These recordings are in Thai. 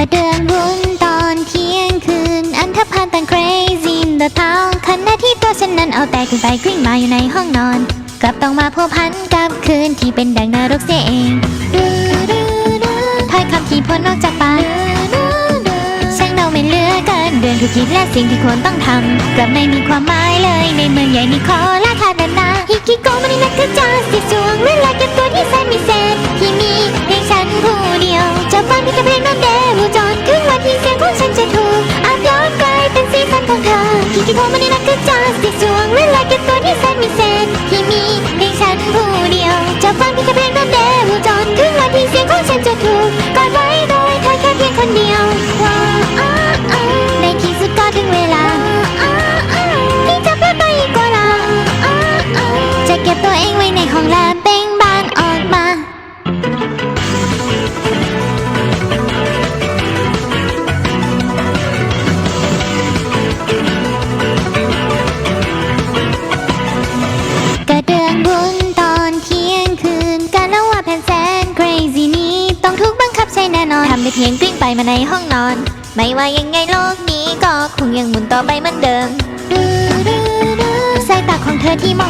ระเดือนรุนตอนเที่ยงคืน อันธพาลตัน crazy in the town ขณะที่ตัวฉันนั้นเอาแต่กลิ้งไปกลิ้งมาอยู่ในห้องนอน กลับต้องมาพบพันกับคืนที่เป็นดังนรกเสียเองดูดูดูถ้อยคำที่พ้นออกจากปากช่างเราไม่เหลือเกินเดือนทุกทีและสิ่งที่ควรต้องทำกลับไม่มีความหมายเลยในเมืองใหญ่นี้โคลาคาดนาฮิกิโกมันนี่นคือจ้าสิจวงเวลาเก็บตัวที่ อฮิกิโกมันนี่นักกระ เพียงกลิ้งไปมาในห้องนอน ไม่ว่ายังไงโลกนี้ก็คงยังหมุนต่อไปเหมือนเดิมดูดูดูสายตาของเธอที่มอง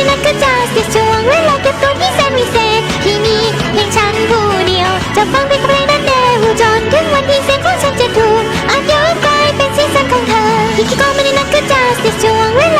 ที่นักกระจายเสียช่วงเวลาเก็บตัวที่แสนวิเศษที่มีเพียงฉันผู้เดียว จะฟังเพลงเพลงนั้นเดวจนถึงวันที่เสียงของฉันจะถูกอาจย้อนกลายเป็นสีสันของเธอที่ก็ไม่ได้นักกระจายเสียช่วงเวลา